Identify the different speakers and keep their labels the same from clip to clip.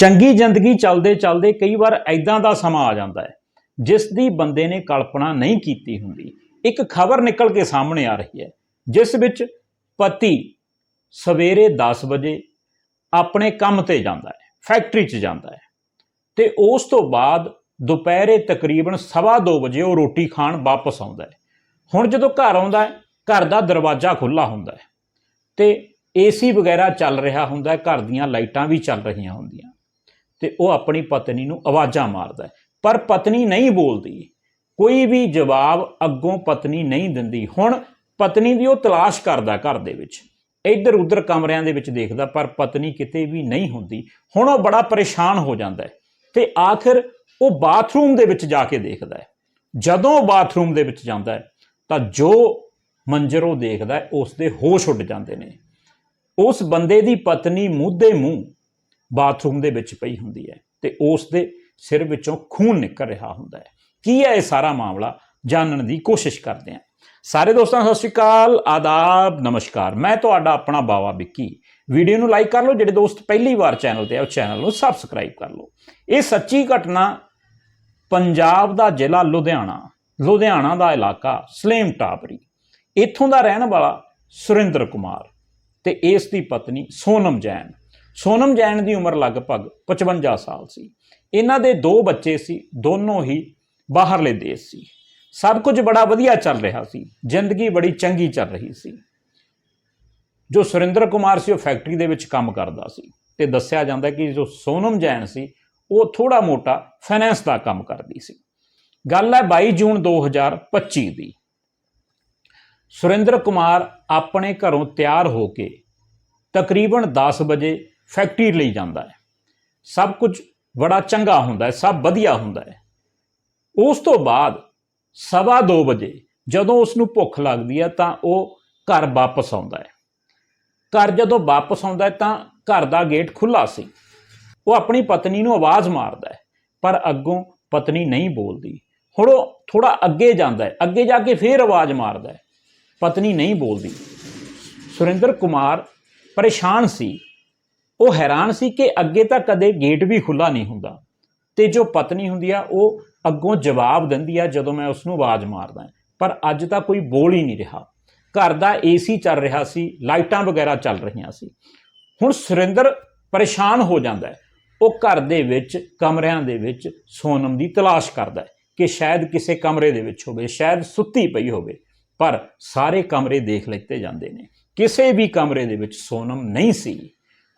Speaker 1: ਚੰਗੀ ਜ਼ਿੰਦਗੀ ਚੱਲਦੇ ਚੱਲਦੇ ਕਈ ਵਾਰ ਐਦਾਂ ਦਾ ਸਮਾਂ ਆ ਜਾਂਦਾ ਹੈ, ਜਿਸ ਦੀ ਬੰਦੇ ਨੇ ਕਲਪਨਾ ਨਹੀਂ ਕੀਤੀ ਹੁੰਦੀ। ਇੱਕ ਖਬਰ ਨਿਕਲ ਕੇ ਸਾਹਮਣੇ ਆ ਰਹੀ ਹੈ, ਜਿਸ ਵਿੱਚ ਪਤੀ ਸਵੇਰੇ 10 ਵਜੇ ਆਪਣੇ ਕੰਮ ਤੇ ਜਾਂਦਾ ਹੈ, ਫੈਕਟਰੀ 'ਚ ਜਾਂਦਾ ਹੈ ਤੇ ਉਸ ਤੋਂ ਬਾਅਦ ਦੁਪਹਿਰੇ ਤਕਰੀਬਨ 2:30 ਵਜੇ ਉਹ ਰੋਟੀ ਖਾਣ ਵਾਪਸ ਆਉਂਦਾ ਹੈ। ਹੁਣ ਜਦੋਂ ਘਰ ਆਉਂਦਾ ਹੈ, ਘਰ ਦਾ ਦਰਵਾਜ਼ਾ ਖੁੱਲਾ ਹੁੰਦਾ ਹੈ ਤੇ ਏਸੀ ਵਗੈਰਾ ਚੱਲ ਰਿਹਾ ਹੁੰਦਾ ਹੈ, ਘਰ ਦੀਆਂ ਲਾਈਟਾਂ ਵੀ ਚੱਲ ਰਹੀਆਂ ਹੁੰਦੀਆਂ। ਤੇ ਉਹ ਆਪਣੀ ਪਤਨੀ ਨੂੰ ਆਵਾਜ਼ਾਂ ਮਾਰਦਾ ਹੈ। ਪਰ ਪਤਨੀ ਨਹੀਂ ਬੋਲਦੀ। ਕੋਈ ਵੀ ਜਵਾਬ ਅੱਗੋਂ ਪਤਨੀ ਨਹੀਂ ਦਿੰਦੀ। ਹੁਣ ਪਤਨੀ ਦੀ ਉਹ ਤਲਾਸ਼ ਕਰਦਾ ਘਰ ਦੇ ਵਿੱਚ। ਇੱਧਰ ਉੱਧਰ ਕਮਰਿਆਂ ਦੇ ਵਿੱਚ ਦੇਖਦਾ, ਪਰ ਪਤਨੀ ਕਿਤੇ ਵੀ ਨਹੀਂ ਹੁੰਦੀ। ਹੁਣ ਉਹ ਬੜਾ ਪਰੇਸ਼ਾਨ ਹੋ ਜਾਂਦਾ ਹੈ ਤੇ ਆਖਿਰ ਉਹ ਬਾਥਰੂਮ ਦੇ ਵਿੱਚ ਜਾ ਕੇ ਦੇਖਦਾ ਹੈ। ਜਦੋਂ ਬਾਥਰੂਮ ਦੇ ਵਿੱਚ ਜਾਂਦਾ ਹੈ, ਤਾਂ ਜੋ ਮੰਜ਼ਰ ਉਹ ਦੇਖਦਾ ਹੈ ਉਸ ਦੇ ਹੋਸ਼ ਉੱਡ ਜਾਂਦੇ ਨੇ। ਉਸ ਬੰਦੇ ਦੀ ਪਤਨੀ ਮੂੰਹ ਦੇ ਮੂੰਹ ਬਾਥਰੂਮ ਦੇ ਵਿੱਚ ਪਈ ਹੁੰਦੀ ਹੈ ਤੇ ਉਸ ਦੇ ਸਿਰ ਵਿੱਚੋਂ ਖੂਨ ਨਿਕਲ ਰਿਹਾ ਹੁੰਦਾ ਹੈ। ਕੀ ਹੈ ਇਹ ਸਾਰਾ ਮਾਮਲਾ? ਜਾਣਨ ਦੀ ਕੋਸ਼ਿਸ਼ ਕਰਦੇ ਹਾਂ। ਸਾਰੇ ਦੋਸਤਾਂ, ਸਤਿ ਸ਼੍ਰੀ ਅਕਾਲ, ਆਦਾਬ, ਨਮਸਕਾਰ। ਮੈਂ ਤੁਹਾਡਾ ਆਪਣਾ ਬਾਵਾ ਵਿੱਕੀ। ਵੀਡੀਓ ਨੂੰ ਲਾਈਕ ਕਰ ਲਓ, ਜਿਹੜੇ ਦੋਸਤ ਪਹਿਲੀ ਵਾਰ ਚੈਨਲ ਤੇ ਆ, ਉਹ ਚੈਨਲ ਨੂੰ ਸਬਸਕ੍ਰਾਈਬ ਕਰ ਲਓ। ਇਹ ਸੱਚੀ ਘਟਨਾ ਪੰਜਾਬ ਦਾ ਜ਼ਿਲ੍ਹਾ ਲੁਧਿਆਣਾ ਲੁਧਿਆਣਾ ਦਾ ਇਲਾਕਾ, ਸਲੇਮ ਟਾਪਰੀ ਇੱਥੋਂ ਦਾ ਰਹਿਣ ਵਾਲਾ ਸੁਰਿੰਦਰ ਕੁਮਾਰ ਤੇ ਇਸ ਦੀ ਪਤਨੀ ਸੋਨਮ ਜੈਨ। ਸੋਨਮ ਜੈਨ ਦੀ ਉਮਰ ਲਗਭਗ 55 ਸਾਲ ਸੀ। ਇਹਨਾਂ ਦੇ ਦੋ ਬੱਚੇ ਸੀ, ਦੋਨੋਂ ਹੀ ਬਾਹਰਲੇ ਦੇਸ਼ ਸੀ। ਸਭ ਕੁਝ ਬੜਾ ਵਧੀਆ ਚੱਲ ਰਿਹਾ ਸੀ, ਜ਼ਿੰਦਗੀ ਬੜੀ ਚੰਗੀ ਚੱਲ ਰਹੀ ਸੀ। ਜੋ ਸੁਰਿੰਦਰ ਕੁਮਾਰ ਸੀ, ਉਹ ਫੈਕਟਰੀ ਦੇ ਵਿੱਚ ਕੰਮ ਕਰਦਾ ਸੀ ਤੇ ਦੱਸਿਆ ਜਾਂਦਾ ਕਿ ਜੋ ਸੋਨਮ ਜੈਨ ਸੀ, ਉਹ ਥੋੜਾ ਮੋਟਾ ਫਾਈਨੈਂਸ ਦਾ ਕੰਮ ਕਰਦੀ ਸੀ। ਗੱਲ ਹੈ 22 ਜੂਨ 2025 ਦੀ। ਸੁਰਿੰਦਰ ਕੁਮਾਰ ਆਪਣੇ ਘਰੋਂ ਤਿਆਰ ਹੋ ਕੇ ਤਕਰੀਬਨ 10 ਵਜੇ ਫੈਕਟਰੀ ਲਈ ਜਾਂਦਾ ਹੈ। ਸਭ ਕੁਝ ਬੜਾ ਚੰਗਾ ਹੁੰਦਾ ਹੈ, ਸਭ ਵਧੀਆ ਹੁੰਦਾ ਹੈ। ਉਸ ਤੋਂ ਬਾਅਦ ਸਵਾ ਦੋ ਵਜੇ ਜਦੋਂ ਉਸ ਨੂੰ ਭੁੱਖ ਲੱਗਦੀ ਹੈ ਤਾਂ ਉਹ ਘਰ ਵਾਪਸ ਆਉਂਦਾ ਹੈ। ਘਰ ਜਦੋਂ ਵਾਪਸ ਆਉਂਦਾ ਹੈ ਤਾਂ ਘਰ ਦਾ ਗੇਟ ਖੁੱਲਾ ਸੀ। ਉਹ ਆਪਣੀ ਪਤਨੀ ਨੂੰ ਆਵਾਜ਼ ਮਾਰਦਾ ਹੈ, ਪਰ ਅੱਗੋਂ ਪਤਨੀ ਨਹੀਂ ਬੋਲਦੀ। ਹੁਣ ਉਹ ਥੋੜਾ ਅੱਗੇ ਜਾਂਦਾ ਹੈ, ਅੱਗੇ ਜਾ ਕੇ ਫੇਰ ਆਵਾਜ਼ ਮਾਰਦਾ ਹੈ। ਪਤਨੀ ਨਹੀਂ ਬੋਲਦੀ। ਸੁਰਿੰਦਰ ਕੁਮਾਰ ਪਰੇਸ਼ਾਨ ਸੀ। ਉਹ ਹੈਰਾਨ ਸੀ ਕਿ ਅੱਗੇ ਤਾਂ ਕਦੇ ਗੇਟ ਵੀ ਖੁੱਲਾ ਨਹੀਂ ਹੁੰਦਾ ਤੇ ਜੋ ਪਤਨੀ ਹੁੰਦੀ ਆ, ਉਹ ਅੱਗੋਂ ਜਵਾਬ ਦਿੰਦੀ ਆ, ਜਦੋਂ ਮੈਂ ਉਸ ਨੂੰ ਆਵਾਜ਼ ਮਾਰਦਾ ਪਰ ਅੱਜ ਤਾਂ ਕੋਈ ਬੋਲ ਹੀ ਨਹੀਂ ਰਿਹਾ। ਘਰ ਦਾ ਏਸੀ ਚੱਲ ਰਿਹਾ ਸੀ, ਲਾਈਟਾਂ ਵਗੈਰਾ ਚੱਲ ਰਹੀਆਂ ਸੀ। ਹੁਣ ਸੁਰਿੰਦਰ ਪਰੇਸ਼ਾਨ ਹੋ ਜਾਂਦਾ ਹੈ। ਉਹ ਘਰ ਦੇ ਵਿੱਚ, ਕਮਰਿਆਂ ਦੇ ਵਿੱਚ ਸੋਨਮ ਦੀ ਤਲਾਸ਼ ਕਰਦਾ ਹੈ ਕਿ ਸ਼ਾਇਦ ਕਿਸੇ ਕਮਰੇ ਦੇ ਵਿੱਚ ਹੋਵੇ, ਸ਼ਾਇਦ ਸੁੱਤੀ ਪਈ ਹੋਵੇ। ਪਰ ਸਾਰੇ ਕਮਰੇ ਦੇਖ ਲਿੱਤੇ ਜਾਂਦੇ ਨੇ। ਕਿਸੇ ਵੀ ਕਮਰੇ ਦੇ ਵਿੱਚ ਸੋਨਮ ਨਹੀਂ ਸੀ।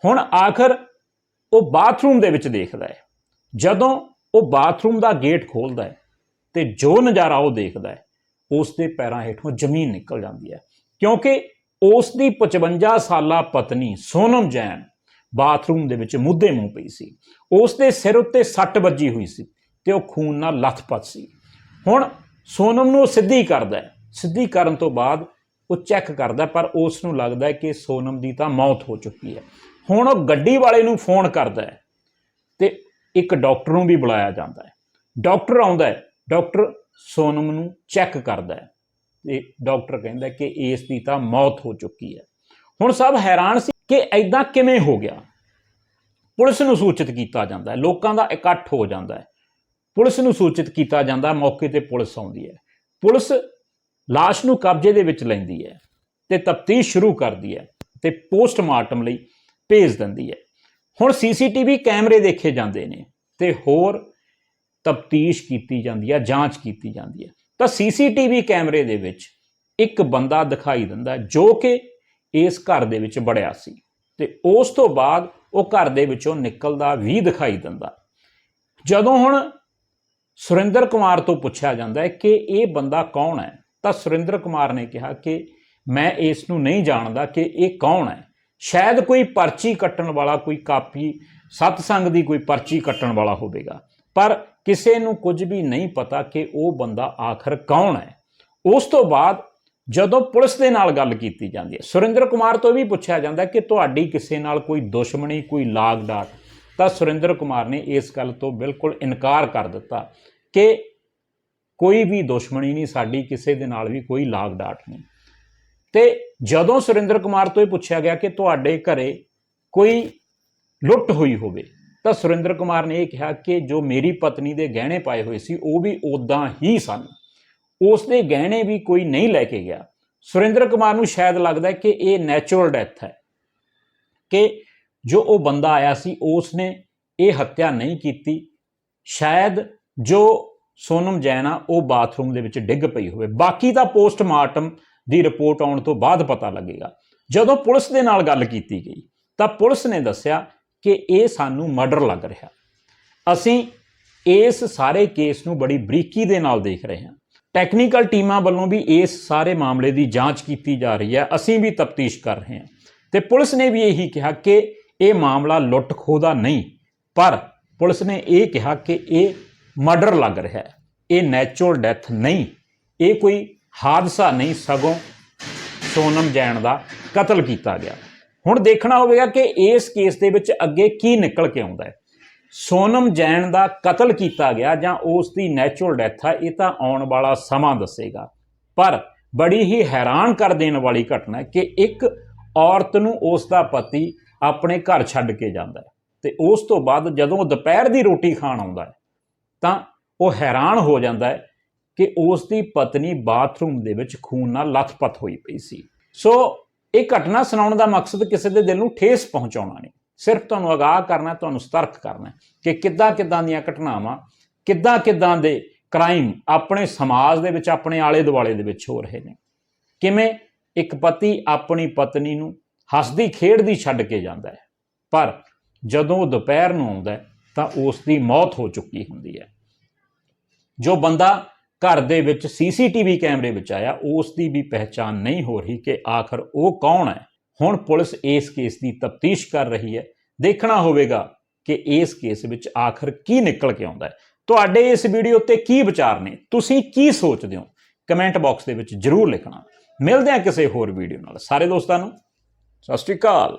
Speaker 1: ਹੁਣ ਆਖਰ ਉਹ ਬਾਥਰੂਮ ਦੇ ਵਿੱਚ ਦੇਖਦਾ ਹੈ। ਜਦੋਂ ਉਹ ਬਾਥਰੂਮ ਦਾ ਗੇਟ ਖੋਲਦਾ ਹੈ ਤੇ ਜੋ ਨਜ਼ਾਰਾ ਉਹ ਦੇਖਦਾ ਹੈ, ਉਸ ਦੇ ਪੈਰਾਂ ਹੇਠੋਂ ਜ਼ਮੀਨ ਨਿਕਲ ਜਾਂਦੀ ਹੈ। ਕਿਉਂਕਿ ਉਸ ਦੀ 55 ਸਾਲਾ ਪਤਨੀ ਸੋਨਮ ਜੈਨ ਬਾਥਰੂਮ ਦੇ ਵਿੱਚ ਮੁੱਦੇ ਮੂੰਹ ਪਈ ਸੀ। ਉਸ ਦੇ ਸਿਰ ਉੱਤੇ ਸੱਟ ਵੱਜੀ ਹੋਈ ਸੀ ਤੇ ਉਹ ਖੂਨ ਨਾਲ ਲੱਥਪੱਥ ਸੀ। ਹੁਣ ਸੋਨਮ ਨੂੰ ਉਹ ਸਿੱਧੀ ਕਰਦਾ ਹੈ। ਸਿੱਧੀ ਕਰਨ ਤੋਂ ਬਾਅਦ ਉਹ ਚੈੱਕ ਕਰਦਾ ਪਰ ਉਸ ਨੂੰ ਲੱਗਦਾ ਹੈ ਕਿ ਸੋਨਮ ਦੀ ਤਾਂ ਮੌਤ ਹੋ ਚੁੱਕੀ ਹੈ। ਹੁਣ ਉਹ ਗੱਡੀ ਵਾਲੇ ਨੂੰ ਫੋਨ ਕਰਦਾ ਹੈ ਤੇ ਇੱਕ ਡਾਕਟਰ ਨੂੰ ਵੀ ਬੁਲਾਇਆ ਜਾਂਦਾ ਹੈ। ਡਾਕਟਰ ਆਉਂਦਾ ਹੈ, ਡਾਕਟਰ ਸੋਨਮ ਨੂੰ ਚੈੱਕ ਕਰਦਾ ਹੈ। ਤੇ ਡਾਕਟਰ ਕਹਿੰਦਾ ਕਿ ਇਸ ਦੀ ਤਾਂ ਮੌਤ ਹੋ ਚੁੱਕੀ ਹੈ। ਹੁਣ ਸਭ ਹੈਰਾਨ ਸੀ ਕਿ ਐਦਾਂ ਕਿਵੇਂ ਹੋ ਗਿਆ। ਪੁਲਿਸ ਨੂੰ ਸੂਚਿਤ ਕੀਤਾ ਜਾਂਦਾ ਹੈ, ਲੋਕਾਂ ਦਾ ਇਕੱਠ ਹੋ ਜਾਂਦਾ ਹੈ। ਪੁਲਿਸ ਨੂੰ ਸੂਚਿਤ ਕੀਤਾ ਜਾਂਦਾ, ਮੌਕੇ ਤੇ ਪੁਲਿਸ ਆਉਂਦੀ ਹੈ। ਪੁਲਿਸ ਲਾਸ਼ ਨੂੰ ਕਬਜ਼ੇ ਦੇ ਵਿੱਚ ਲੈਂਦੀ ਹੈ ਤੇ ਤਫਤੀਸ਼ ਸ਼ੁਰੂ ਕਰਦੀ ਹੈ ਤੇ ਪੋਸਟਮਾਰਟਮ ਲਈ ਭੇਜ ਦਿੰਦੀ ਹੈ। ਹੁਣ ਸੀਸੀਟੀਵੀ ਕੈਮਰੇ ਦੇਖੇ ਜਾਂਦੇ ਨੇ ਤੇ ਹੋਰ ਤਫਤੀਸ਼ ਕੀਤੀ ਜਾਂਦੀ ਹੈ, ਜਾਂਚ ਕੀਤੀ ਜਾਂਦੀ ਹੈ। ਤਾਂ ਸੀਸੀਟੀਵੀ ਕੈਮਰੇ ਦੇ ਵਿੱਚ ਇੱਕ ਬੰਦਾ ਦਿਖਾਈ ਦਿੰਦਾ ਜੋ ਕਿ ਇਸ ਘਰ ਦੇ ਵਿੱਚ ਵੜਿਆ ਸੀ ਤੇ ਉਸ ਤੋਂ ਬਾਅਦ ਉਹ ਘਰ ਦੇ ਵਿੱਚੋਂ ਨਿਕਲਦਾ, ਵੀ ਦਿਖਾਈ ਦਿੰਦਾ। ਜਦੋਂ ਹੁਣ ਸੁਰਿੰਦਰ ਕੁਮਾਰ ਤੋਂ ਪੁੱਛਿਆ ਜਾਂਦਾ ਹੈ ਕਿ ਇਹ ਬੰਦਾ ਕੌਣ ਹੈ, ਤਾਂ ਸੁਰਿੰਦਰ ਕੁਮਾਰ ਨੇ ਕਿਹਾ ਕਿ ਮੈਂ ਇਸ ਨੂੰ ਨਹੀਂ ਜਾਣਦਾ ਕਿ ਇਹ ਕੌਣ ਹੈ। ਸ਼ਾਇਦ ਕੋਈ ਪਰਚੀ ਕੱਟਣ ਵਾਲਾ, ਕੋਈ ਕਾਪੀ, ਸਤਸੰਗ ਦੀ ਕੋਈ ਪਰਚੀ ਕੱਟਣ ਵਾਲਾ ਹੋਵੇਗਾ। ਪਰ ਕਿਸੇ ਨੂੰ ਕੁਝ ਵੀ ਨਹੀਂ ਪਤਾ ਕਿ ਉਹ ਬੰਦਾ ਆਖਰ ਕੌਣ ਹੈ। ਉਸ ਤੋਂ ਬਾਅਦ ਜਦੋਂ ਪੁਲਿਸ ਦੇ ਨਾਲ ਗੱਲ ਕੀਤੀ ਜਾਂਦੀ ਹੈ, ਸੁਰਿੰਦਰ ਕੁਮਾਰ ਤੋਂ ਵੀ ਪੁੱਛਿਆ ਜਾਂਦਾ ਕਿ ਤੁਹਾਡੀ ਕਿਸੇ ਨਾਲ ਕੋਈ ਦੁਸ਼ਮਣੀ, ਕੋਈ ਲਾਗ ਡਾਟ ਤਾਂ ਸੁਰਿੰਦਰ ਕੁਮਾਰ ਨੇ ਇਸ ਗੱਲ ਤੋਂ ਬਿਲਕੁਲ ਇਨਕਾਰ ਕਰ ਦਿੱਤਾ ਕਿ ਕੋਈ ਵੀ ਦੁਸ਼ਮਣੀ ਨਹੀਂ, ਸਾਡੀ ਕਿਸੇ ਦੇ ਨਾਲ ਵੀ ਕੋਈ ਲਾਗ ਡਾਟ ਨਹੀਂ। ਤੇ ਜਦੋਂ ਸੁਰਿੰਦਰ ਕੁਮਾਰ ਤੋਂ ਇਹ ਪੁੱਛਿਆ ਗਿਆ ਕਿ ਤੁਹਾਡੇ ਘਰੇ ਕੋਈ ਲੁੱਟ ਹੋਈ ਹੋਵੇ, ਤਾਂ ਸੁਰਿੰਦਰ ਕੁਮਾਰ ਨੇ ਇਹ ਕਿਹਾ ਕਿ ਜੋ ਮੇਰੀ ਪਤਨੀ ਦੇ ਗਹਿਣੇ ਪਾਏ ਹੋਏ ਸੀ, ਉਹ ਵੀ ਉਦਾਂ ਹੀ ਸਨ। ਉਸ ਦੇ ਗਹਿਣੇ ਵੀ ਕੋਈ ਨਹੀਂ ਲੈ ਕੇ ਗਿਆ। ਸੁਰਿੰਦਰ ਕੁਮਾਰ ਨੂੰ ਸ਼ਾਇਦ ਲੱਗਦਾ ਕਿ ਇਹ ਨੈਚੁਰਲ ਡੈਥ ਹੈ, ਕਿ ਜੋ ਉਹ ਬੰਦਾ ਆਇਆ ਸੀ ਉਸ ਨੇ ਇਹ ਹੱਤਿਆ ਨਹੀਂ ਕੀਤੀ। ਸ਼ਾਇਦ ਜੋ ਸੋਨਮ ਜੈਨ ਆ, ਉਹ ਬਾਥਰੂਮ ਦੇ ਵਿੱਚ ਡਿੱਗ ਪਈ ਹੋਵੇ। ਬਾਕੀ ਦਾ ਪੋਸਟਮਾਰਟਮ ਦੀ ਰਿਪੋਰਟ ਆਉਣ ਤੋਂ ਬਾਅਦ ਪਤਾ ਲੱਗੇਗਾ। ਜਦੋਂ ਪੁਲਿਸ ਦੇ ਨਾਲ ਗੱਲ ਕੀਤੀ ਗਈ, ਤਾਂ ਪੁਲਿਸ ਨੇ ਦੱਸਿਆ ਕਿ ਇਹ ਸਾਨੂੰ ਮਰਡਰ ਲੱਗ ਰਿਹਾ। ਅਸੀਂ ਇਸ ਸਾਰੇ ਕੇਸ ਨੂੰ ਬੜੀ ਬਰੀਕੀ ਦੇ ਨਾਲ ਦੇਖ ਰਹੇ ਹਾਂ। ਟੈਕਨੀਕਲ ਟੀਮਾਂ ਵੱਲੋਂ ਵੀ ਇਸ ਸਾਰੇ ਮਾਮਲੇ ਦੀ ਜਾਂਚ ਕੀਤੀ ਜਾ ਰਹੀ ਹੈ। ਅਸੀਂ ਵੀ ਤਫਤੀਸ਼ ਕਰ ਰਹੇ ਹਾਂ। ਤੇ ਪੁਲਿਸ ਨੇ ਵੀ ਇਹੀ ਕਿਹਾ ਕਿ ਇਹ ਮਾਮਲਾ ਲੁੱਟ ਖੋਦਾ ਨਹੀਂ, ਪਰ ਪੁਲਿਸ ਨੇ ਇਹ ਕਿਹਾ ਕਿ ਇਹ ਮਰਡਰ ਲੱਗ ਰਿਹਾ ਹੈ। ਇਹ ਨੈਚੁਰਲ ਡੈਥ ਨਹੀਂ। ਇਹ ਕੋਈ ਹਾਦਸਾ ਨਹੀਂ ਸਗੋਂ ਸੋਨਮ ਜੈਨ ਦਾ ਕਤਲ ਕੀਤਾ ਗਿਆ। ਹੁਣ ਦੇਖਣਾ ਹੋਵੇਗਾ ਕਿ ਇਸ ਕੇਸ ਦੇ ਵਿੱਚ ਅੱਗੇ ਕੀ ਨਿਕਲ ਕੇ ਆਉਂਦਾ ਹੈ। ਸੋਨਮ ਜੈਨ ਦਾ ਕਤਲ ਕੀਤਾ ਗਿਆ ਜਾਂ ਉਸ ਦੀ ਨੈਚੁਰਲ ਡੈਥ ਆ, ਇਹ ਤਾਂ ਆਉਣ ਵਾਲਾ ਸਮਾਂ ਦੱਸੇਗਾ। ਪਰ ਬੜੀ ਹੀ ਹੈਰਾਨ ਕਰ ਦੇਣ ਵਾਲੀ ਘਟਨਾ ਹੈ ਕਿ ਇੱਕ ਔਰਤ ਨੂੰ ਉਸ ਦਾ ਪਤੀ ਆਪਣੇ ਘਰ ਛੱਡ ਕੇ ਜਾਂਦਾ ਹੈ ਤੇ ਉਸ ਤੋਂ ਬਾਅਦ ਜਦੋਂ ਦੁਪਹਿਰ ਦੀ ਰੋਟੀ ਖਾਣ ਆਉਂਦਾ ਹੈ, ਤਾਂ ਉਹ ਹੈਰਾਨ ਹੋ ਜਾਂਦਾ ਹੈ ਕਿ ਉਸ ਦੀ ਪਤਨੀ ਬਾਥਰੂਮ ਦੇ ਵਿੱਚ ਖੂਨ ਨਾਲ ਲੱਥਪੱਥ ਹੋਈ ਪਈ ਸੀ। ਸੋ ਇਹ ਘਟਨਾ ਸੁਣਾਉਣ ਦਾ ਮਕਸਦ ਕਿਸੇ ਦੇ ਦਿਲ ਨੂੰ ਠੇਸ ਪਹੁੰਚਾਉਣਾ ਨਹੀਂ। ਸਿਰਫ ਤੁਹਾਨੂੰ ਅਗਾਹ ਕਰਨਾ ਤੁਹਾਨੂੰ ਸਤਰਕ ਕਰਨਾ ਕਿ ਕਿੱਦਾਂ ਕਿੱਦਾਂ ਦੀਆਂ ਘਟਨਾਵਾਂ, ਕਿੱਦਾਂ ਕਿੱਦਾਂ ਦੇ ਕ੍ਰਾਈਮ ਆਪਣੇ ਸਮਾਜ ਦੇ ਵਿੱਚ, ਆਪਣੇ ਆਲੇ ਦੁਆਲੇ ਦੇ ਵਿੱਚ ਹੋ ਰਹੇ ਨੇ। ਕਿਵੇਂ ਇੱਕ ਪਤੀ ਆਪਣੀ ਪਤਨੀ ਨੂੰ ਹੱਸਦੀ ਖੇਡਦੀ ਛੱਡ ਕੇ ਜਾਂਦਾ ਹੈ, ਪਰ ਜਦੋਂ ਉਹ ਦੁਪਹਿਰ ਨੂੰ ਆਉਂਦਾ ਤਾਂ ਉਸ ਦੀ ਮੌਤ ਹੋ ਚੁੱਕੀ ਹੁੰਦੀ ਹੈ। ਜੋ ਬੰਦਾ ਘਰ ਦੇ ਵਿੱਚ ਸੀਸੀਟੀਵੀ ਕੈਮਰੇ ਵਿੱਚ ਆਇਆ, ਉਸ ਦੀ ਵੀ ਪਹਿਚਾਣ ਨਹੀਂ ਹੋ ਰਹੀ ਕਿ ਆਖਰ ਉਹ ਕੌਣ ਹੈ। ਹੁਣ ਪੁਲਿਸ ਇਸ ਕੇਸ ਦੀ ਤਫਤੀਸ਼ ਕਰ ਰਹੀ ਹੈ। ਦੇਖਣਾ ਹੋਵੇਗਾ ਕਿ ਇਸ ਕੇਸ ਵਿੱਚ ਆਖਰ ਕੀ ਨਿਕਲ ਕੇ ਆਉਂਦਾ ਹੈ। ਤੁਹਾਡੇ ਇਸ ਵੀਡੀਓ ਤੇ ਕੀ ਵਿਚਾਰ ਨੇ? ਤੁਸੀਂ ਕੀ ਸੋਚਦੇ ਹੋ? ਕਮੈਂਟ ਬਾਕਸ ਦੇ ਵਿੱਚ ਜਰੂਰ ਲਿਖਣਾ। ਮਿਲਦੇ ਹਾਂ ਕਿਸੇ ਹੋਰ ਵੀਡੀਓ ਨਾਲ। ਸਾਰੇ ਦੋਸਤਾਂ ਨੂੰ, ਸਤਿ ਸ਼੍ਰੀ ਅਕਾਲ।